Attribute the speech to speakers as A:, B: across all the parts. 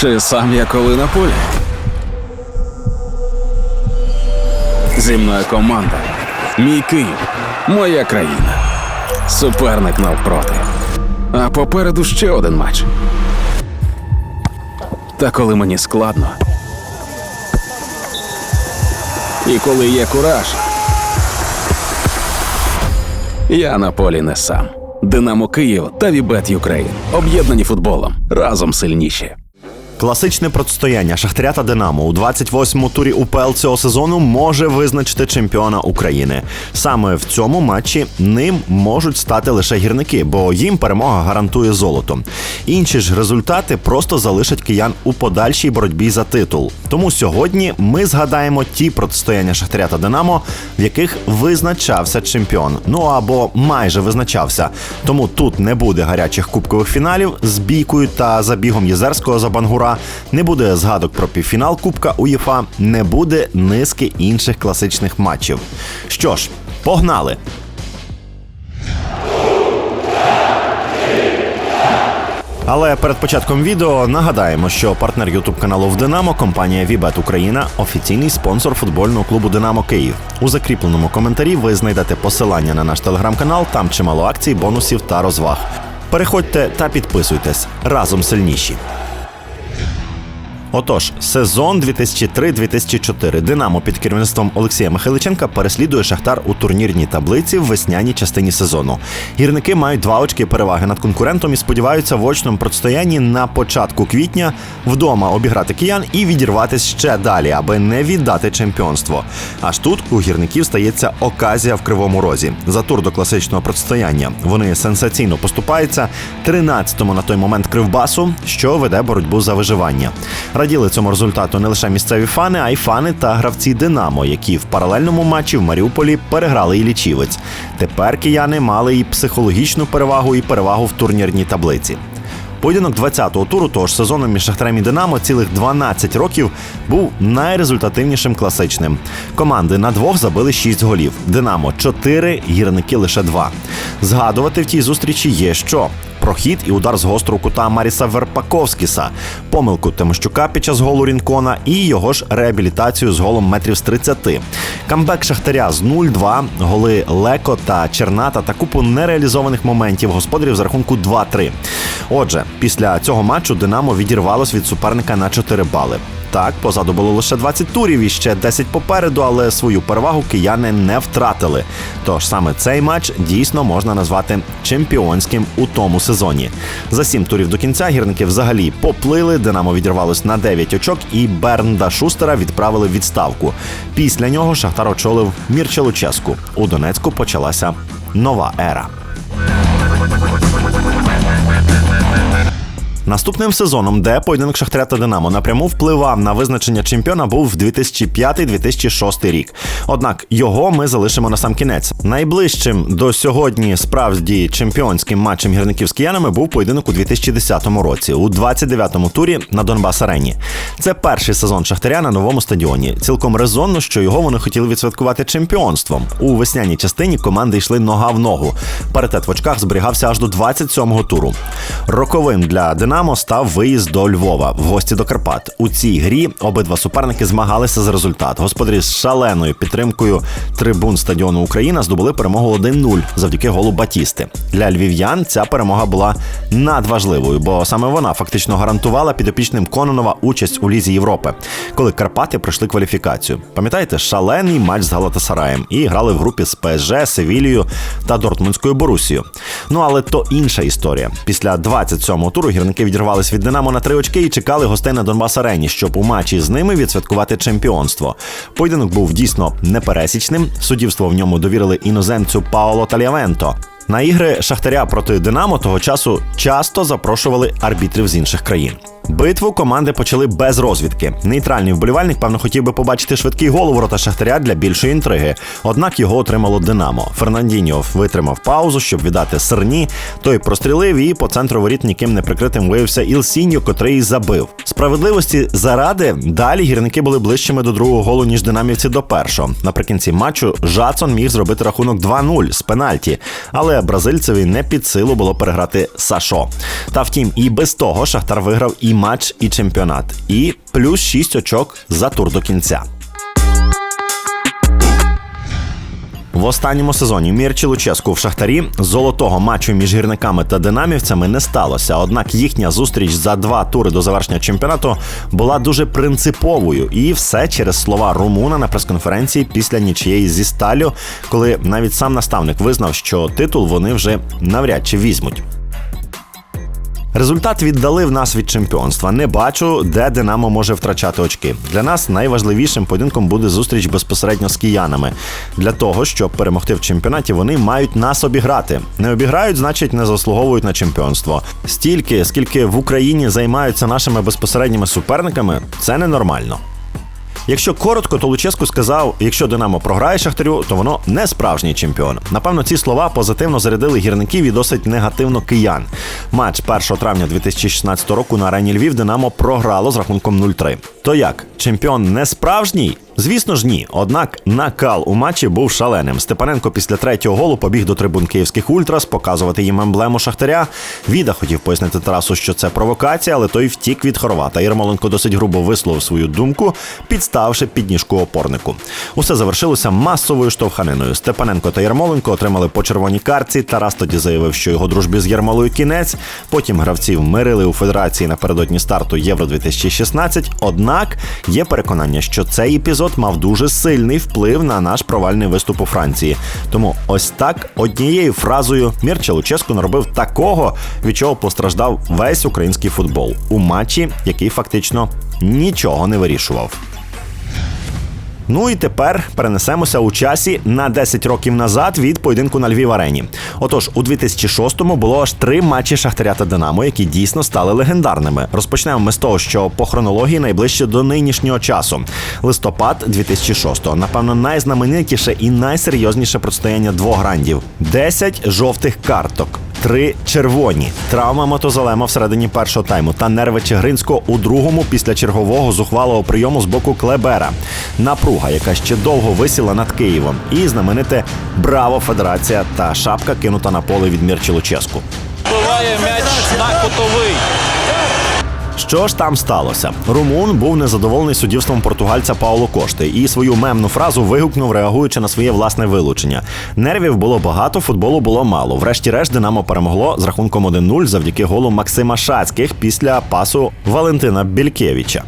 A: Чи сам я коли на полі? Зі мною команда. Мій Київ, моя країна. Суперник навпроти. А попереду ще один матч. Та коли мені складно. І коли є кураж. Я на полі не сам. Динамо Київ та Вібет Юкрейн. Об'єднані футболом. Разом сильніші.
B: Класичне протистояння Шахтаря та Динамо у 28-му турі УПЛ цього сезону може визначити чемпіона України. Саме в цьому матчі ним можуть стати лише гірники, бо їм перемога гарантує золото. Інші ж результати просто залишать киян у подальшій боротьбі за титул. Тому сьогодні ми згадаємо ті протистояння Шахтаря та Динамо, в яких визначався чемпіон. Ну або майже визначався. Тому тут не буде гарячих кубкових фіналів з бійкою та забігом Єзерського за Бангура. Не буде згадок про півфінал Кубка УЄФА, не буде низки інших класичних матчів. Що ж, погнали! Але перед початком відео нагадаємо, що партнер Ютуб каналу в Динамо компанія Вібет Україна офіційний спонсор футбольного клубу Динамо Київ. У закріпленому коментарі ви знайдете посилання на наш телеграм-канал. Там чимало акцій, бонусів та розваг. Переходьте та підписуйтесь разом сильніші. Отож, сезон 2003-2004 Динамо під керівництвом Олексія Михайличенка переслідує Шахтар у турнірній таблиці в весняній частині сезону. Гірники мають два очки переваги над конкурентом і сподіваються в очному протистоянні на початку квітня вдома обіграти киян і відірватися ще далі, аби не віддати чемпіонство. Аж тут у гірників стається оказія в кривому розі. За тур до класичного протистояння вони сенсаційно поступаються 13-му на той момент кривбасу, що веде боротьбу за виживання. Раділи цьому результату не лише місцеві фани, а й фани та гравці Динамо, які в паралельному матчі в Маріуполі переграли і лічівець. Тепер кияни мали і психологічну перевагу, і перевагу в турнірній таблиці. Поєдинок 20-го туру того ж сезону між Шахтарем і Динамо цілих 12 років був найрезультативнішим класичним. Команди на двох забили 6 голів. Динамо 4, гірники лише 2. Згадувати в тій зустрічі є що. Прохід і удар з гострого кута Маріса Верпаковськіса, помилку Тимощука під час голу Рінкона і його ж реабілітацію з голом метрів з 30. Камбек Шахтаря з 0-2, голи Леко та Черната та купу нереалізованих моментів господарів з рахунку 2-3. Отже, після цього матчу Динамо відірвалось від суперника на 4 бали. Так, позаду було лише 20 турів і ще 10 попереду, але свою перевагу кияни не втратили. Тож саме цей матч дійсно можна назвати чемпіонським у тому сезоні. За 7 турів до кінця гірники взагалі поплили. Динамо відірвалось на 9 очок, і Бернда Шустера відправили в відставку. Після нього Шахтар очолив Мірча Луческу. У Донецьку почалася нова ера. Наступним сезоном, де поєдинок Шахтаря та Динамо напряму впливав на визначення чемпіона, був 2005-2006 рік. Однак його ми залишимо на сам кінець. Найближчим до сьогодні справді чемпіонським матчем гірників з киянами був поєдинок у 2010 році, у 29-му турі на Донбас Арені. Це перший сезон Шахтаря на новому стадіоні. Цілком резонно, що його вони хотіли відсвяткувати чемпіонством. У весняній частині команди йшли нога в ногу. Паритет в очках зберігався аж до 27-го туру. Роковим для Динамо став виїзд до Львова в гості до Карпат. У цій грі обидва суперники змагалися за результат. Господарі з шаленою підтримкою трибун стадіону Україна здобули перемогу 1-0 завдяки голу Батісти. Для львів'ян ця перемога була надважливою, бо саме вона фактично гарантувала підопічним Кононова участь у лізі Європи, коли Карпати пройшли кваліфікацію. Пам'ятаєте, шалений матч з Галатасараєм і грали в групі з ПСЖ, Севілією та Дортмундською Борусією. Ну але то інша історія. Після 27-го туру гірники відірвались від Динамо на три очки і чекали гостей на Донбас Арені, щоб у матчі з ними відсвяткувати чемпіонство. Поєдинок був дійсно непересічним. Суддівство в ньому довірили іноземцю Паоло Талявенто. На ігри Шахтаря проти Динамо того часу часто запрошували арбітрів з інших країн. Битву команди почали без розвідки. Нейтральний вболівальник, певно, хотів би побачити швидкий гол у ворота Шахтаря для більшої інтриги. Однак його отримало Динамо. Фернандіньо витримав паузу, щоб віддати серні. Той прострілив і по центру воріт ніким не прикритим виявився Ілсіньо, котрий забив. Справедливості заради далі гірники були ближчими до другого голу, ніж динамівці до першого. Наприкінці матчу Жацон міг зробити рахунок 2-0 з пенальті, але бразильцеві не під силу було переграти Сашо. Та втім, і без того Шахтар виграв і матч, і чемпіонат, і плюс 6 очок за тур до кінця. В останньому сезоні Мірчі Луческу в Шахтарі золотого матчу між гірниками та динамівцями не сталося. Однак їхня зустріч за два тури до завершення чемпіонату була дуже принциповою, і все через слова Румуна на прес-конференції після нічиєї зі сталю, коли навіть сам наставник визнав, що титул вони вже навряд чи візьмуть. Результат віддалив нас від чемпіонства. Не бачу, де Динамо може втрачати очки. Для нас найважливішим поєдинком буде зустріч безпосередньо з киянами. Для того, щоб перемогти в чемпіонаті, вони мають нас обіграти. Не обіграють, значить, не заслуговують на чемпіонство. Стільки, скільки в Україні займаються нашими безпосередніми суперниками, це ненормально. Якщо коротко, то Луческу сказав: якщо Динамо програє Шахтарю, то воно не справжній чемпіон. Напевно, ці слова позитивно зарядили гірників і досить негативно киян. Матч 1 травня 2016 року на арені Львів Динамо програло з рахунком 0-3. То як чемпіон не справжній? Звісно ж, ні. Однак накал у матчі був шаленим. Степаненко після третього голу побіг до трибун київських ультрас, показувати їм емблему Шахтаря. Віда хотів пояснити Тарасу, що це провокація, але той втік від хорвата. Єрмоленко досить грубо висловив свою думку, підставивши підніжку опорнику. Усе завершилося масовою штовханиною. Степаненко та Єрмоленко отримали по червоній картці. Тарас тоді заявив, що його дружбі з Єрмолою кінець. Потім гравців мирили у федерації напередодні старту Євро 2016 Однак є переконання, що цей епізод мав дуже сильний вплив на наш провальний виступ у Франції. Тому ось так однією фразою Мірча Луческу наробив такого, від чого постраждав весь український футбол у матчі, який фактично нічого не вирішував. Ну і тепер перенесемося у часі на 10 років назад від поєдинку на Львів арені. Отож, у 2006-му було аж три матчі Шахтаря та Динамо, які дійсно стали легендарними. Розпочнемо ми з того, що по хронології найближче до нинішнього часу. Листопад 2006-го. Напевно, найзнаменитіше і найсерйозніше протистояння двох грандів: 10 жовтих карток. Три червоні, травма мотозалема всередині першого тайму та нерви Чигринського у другому після чергового зухвалого прийому з боку Клебера. Напруга, яка ще довго висіла над Києвом, і знамените Браво Федерація та шапка кинута на поле від Мірчі Луческу.
C: Вбиває м'яч на кутовий.
B: Що ж там сталося? Румун був незадоволений суддівством португальця Пауло Кошти і свою мемну фразу вигукнув, реагуючи на своє власне вилучення. Нервів було багато, футболу було мало. Врешті-решт Динамо перемогло з рахунком 1-0 завдяки голу Максима Шацьких після пасу Валентина Бількевича.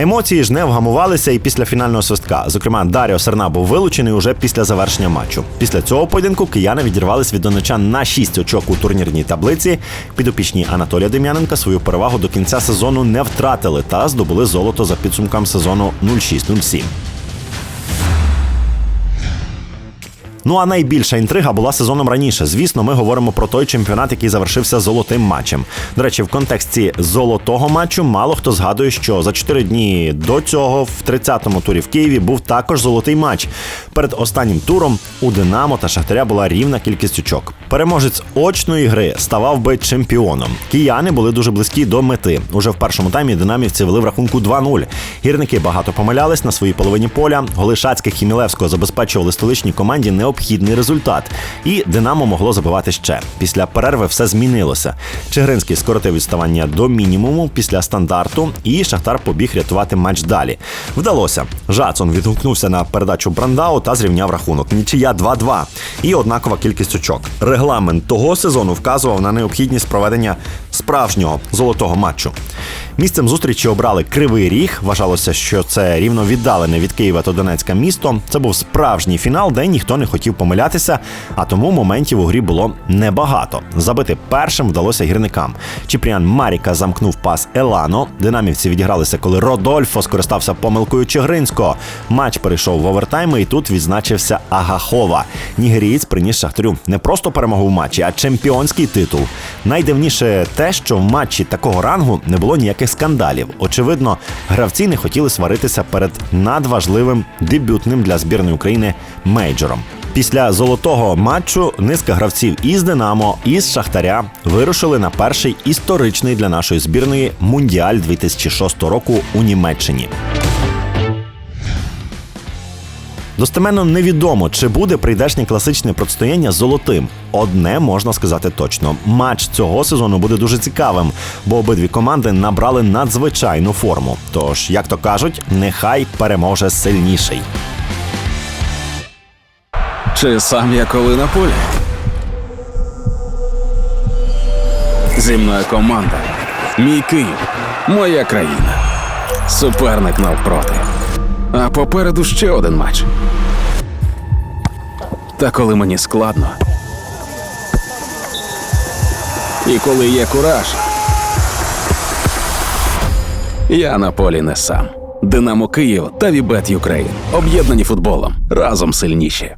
B: Емоції ж не вгамувалися і після фінального свистка. Зокрема, Даріо Серна був вилучений уже після завершення матчу. Після цього поєдинку кияни відірвались від донечан на 6 очок у турнірній таблиці. Підопічні Анатолія Дем'яненка свою перевагу до кінця сезону не втратили та здобули золото за підсумком сезону 06-07. Ну а найбільша інтрига була сезоном раніше. Звісно, ми говоримо про той чемпіонат, який завершився золотим матчем. До речі, в контексті золотого матчу мало хто згадує, що за 4 дні до цього, в 30-му турі в Києві, був також золотий матч. Перед останнім туром у Динамо та Шахтаря була рівна кількість очок. Переможець очної гри ставав би чемпіоном. Кияни були дуже близькі до мети. Уже в першому таймі динамівці вели в рахунку 2-0. Гірники багато помилялись на своїй половині поля. Голи Шацьких і Мілевського забезпечували столичній команді необхідний результат. І Динамо могло забивати ще. Після перерви все змінилося. Чигринський скоротив відставання до мінімуму після стандарту, і Шахтар побіг рятувати матч далі. Вдалося. Жацон відгукнувся на передачу Брандау та зрівняв рахунок. Нічия 2-2. І однакова кількість очок. Регламент того сезону вказував на необхідність проведення справжнього золотого матчу. Місцем зустрічі обрали Кривий Ріг. Вважалося, що це рівно віддалене від Києва та Донецька місто. Це був справжній фінал, де ніхто не хотів помилятися, а тому моментів у грі було небагато. Забити першим вдалося гірникам. Чіпріан Маріка замкнув пас Елано. Динамівці відігралися, коли Родольфо скористався помилкою Чигринського. Матч перейшов в овертайми, і тут відзначився Агахова. Нігерієць приніс Шахтарю не просто перемогу в матчі, а чемпіонський титул. Найдивніше те, що в матчі такого рангу не було ніяких скандалів. Очевидно, гравці не хотіли сваритися перед надважливим дебютним для збірної України мейджором. Після золотого матчу низка гравців із Динамо і з Шахтаря вирушили на перший історичний для нашої збірної мундіаль 2006 року у Німеччині. Достеменно невідомо, чи буде прийдешнє класичне протистояння золотим. Одне можна сказати точно: матч цього сезону буде дуже цікавим, бо обидві команди набрали надзвичайну форму. Тож, як то кажуть, нехай переможе сильніший.
A: Чи сам я коли на полі? Зі мною команда. Мій Київ, моя країна. Суперник навпроти. А попереду ще один матч. Та коли мені складно. І коли є кураж. Я на полі не сам. Динамо Київ та Вібет Юкрейн. Об'єднані футболом. Разом сильніші.